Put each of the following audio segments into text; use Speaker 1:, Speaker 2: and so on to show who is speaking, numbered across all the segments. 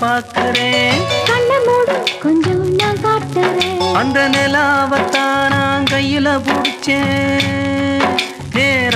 Speaker 1: பார்க்கிறேன்.
Speaker 2: கண்ண மூடு கொஞ்சம் நான் காட்டுறேன்.
Speaker 1: அந்த நிலாவத்தான் நான் கையில பிடிச்சேன். ஏ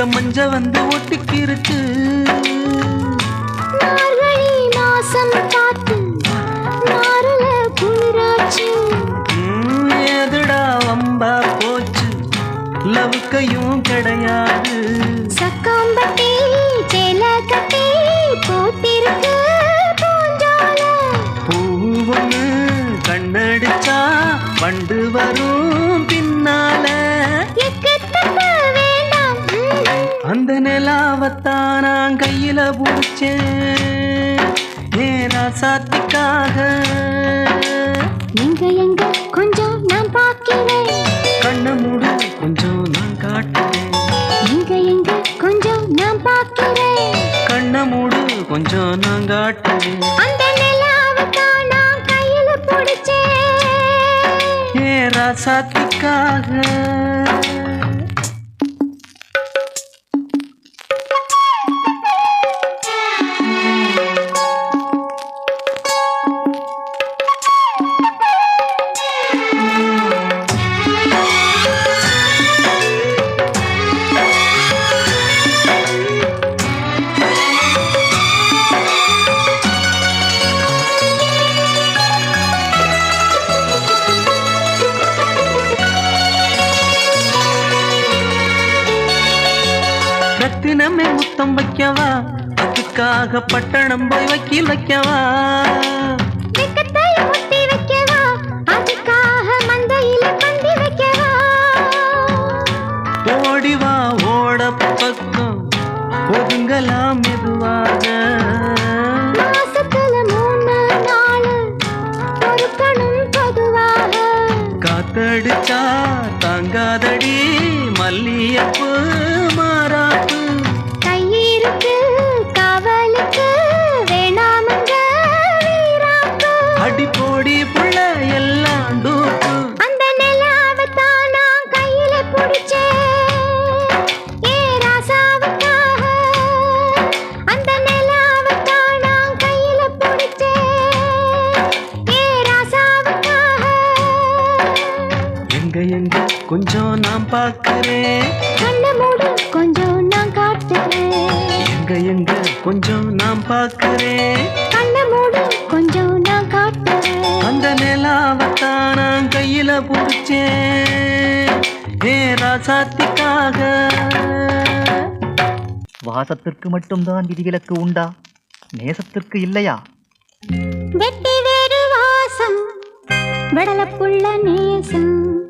Speaker 1: கொடுக்க மஞ்ச வந்து ஒட்டிக்கிருச்சு
Speaker 2: மாசம் காத்து மாறல
Speaker 1: எதுடா வம்பா போச்சு? லவுக்கையும் கிடையாது.
Speaker 2: சக்காம்பட்டி சேல கட்டி போட்டிருக்கு
Speaker 1: பூவொன்னு கண்ணடிச்சா வண்டு வரும். நிலாவத்தான் நான் கையில பிடிச்சேன். ஏரா சாத்திக்காக.
Speaker 2: எங்க எங்க கொஞ்சம் நான் பார்க்கிறேன்.
Speaker 1: கண்ணை மூடு கொஞ்சம் நான் காட்டுறேன்.
Speaker 2: எங்க எங்க கொஞ்சம் நான் பார்க்கிறேன்.
Speaker 1: கண்ணை மூடு கொஞ்சம் நான் காட்டுறேன்.
Speaker 2: அந்த நிலாவை தான் நான் கையில பிடிச்சேன்.
Speaker 1: ஏரா சாத்திக்காக. முத்தம் வைக்கவா? அதுக்காக பட்டணம் போய் வக்கீல் வைக்கவா? ஓடிவா ஓட பக்கம். ஒதுங்கலாம் மெதுவாக. காத்தடிச்சா தாங்காதடி மல்லியப்பு பார்க்கிறேன்.
Speaker 2: கண்ண மூடு கொஞ்சம் நான் காட்டுறேன்.
Speaker 1: அந்த நிலாவத்தான் நான் கையில பிடிச்சேன். ஏ ராசாத்திக்காக.
Speaker 3: வாசத்திற்கு மட்டும்தான் விதிவிலக்கு உண்டா? நேசத்திற்கு இல்லையா?
Speaker 2: வெட்டி வேறு வாசம் விடலப்புள்ள நேசம்.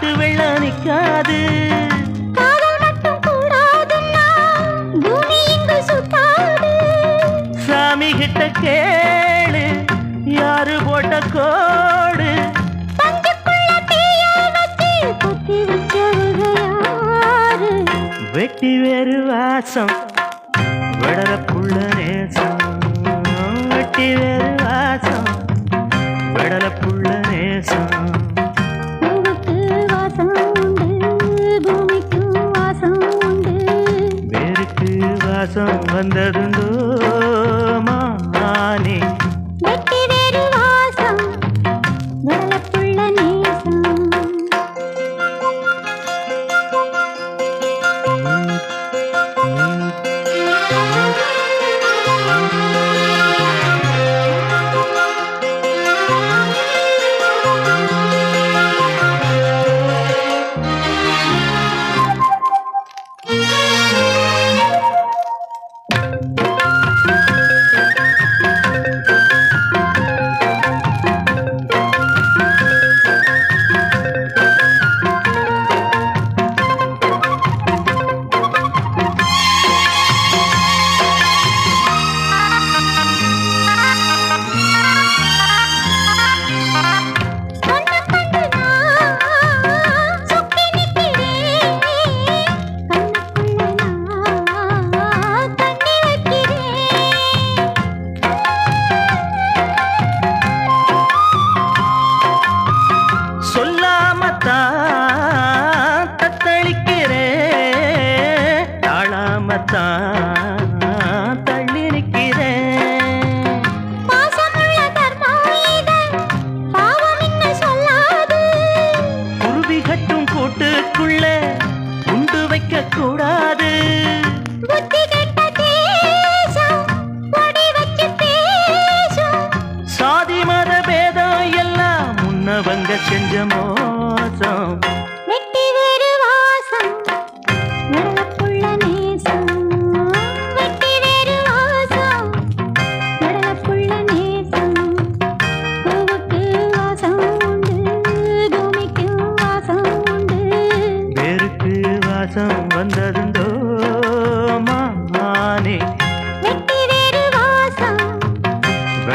Speaker 2: வெள்ளம்
Speaker 3: பூமி இங்கு சுத்தாது.
Speaker 2: சாமி கிட்ட கேளு யாரு போட்ட கோடு? வெட்டி வேறு வாசம். வாசம் வந்ததுண்டோ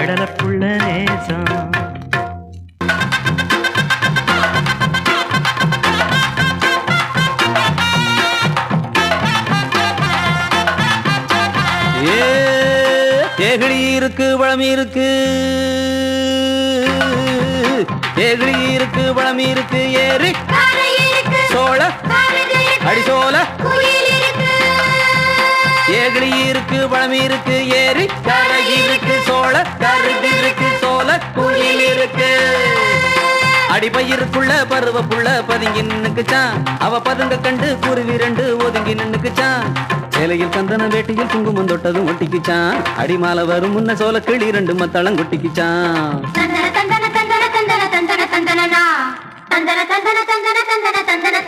Speaker 2: விடல புள்ள நேசம்.
Speaker 4: ஏ தேகடி இருக்கு பழம் இருக்கு. தேகடி இருக்கு பழம் இருக்கு ஏறி சோழ. அடி சோழ இருக்கு பழம் இருக்கு ஏறி கரை இருக்கு சோழ கருது இருக்கு சோழ குயில் இருக்கு அடிபயிருக்குள்ள பருவப்புள்ள பதுங்கி நின்னுக்குச்சான் அவ பதுங்க கண்டு குருவி ரெண்டு ஒதுங்கி நின்னுக்குச்சான் சேலையில் கந்தன வேட்டியில் குங்குமம் தொட்டதும் ஒட்டிக்குச்சான் அடிமால வரும் முன்ன சோல கிளி ரெண்டு மத்தளம் கொட்டிக்குச்சான்
Speaker 3: தந்தன தந்தன தந்தன தந்தன தந்தன தந்தனனா தந்தன தந்தன தந்தன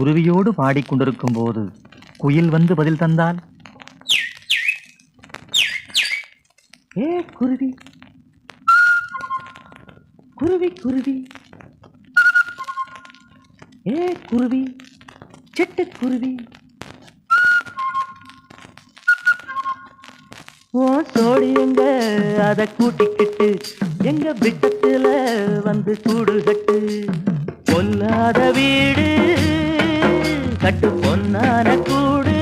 Speaker 1: குருவியோடு பாடிக்கொண்டிருக்கும் போது குயில் வந்து பதில் தந்தால் ஏ குருவி குருவி குருவி ஏ குருவி செட்டு குருவி ஓ சோடி எங்க கூட்டிக்கிட்டு எங்க விட்டத்துல வந்து கூடுகட்டு பொல்லாத வீடு கட்டு பொன்னான கூடு.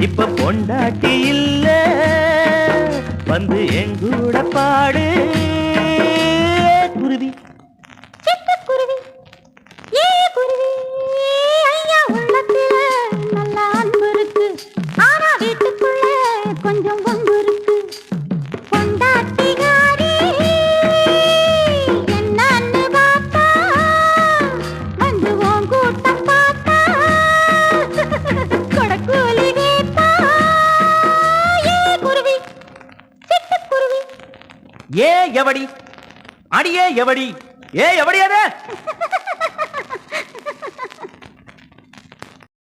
Speaker 1: இப்ப பொண்டாட்டி இல்ல வந்து எங்கூட பாடு.
Speaker 2: எவடி? ஏ எவடி அது?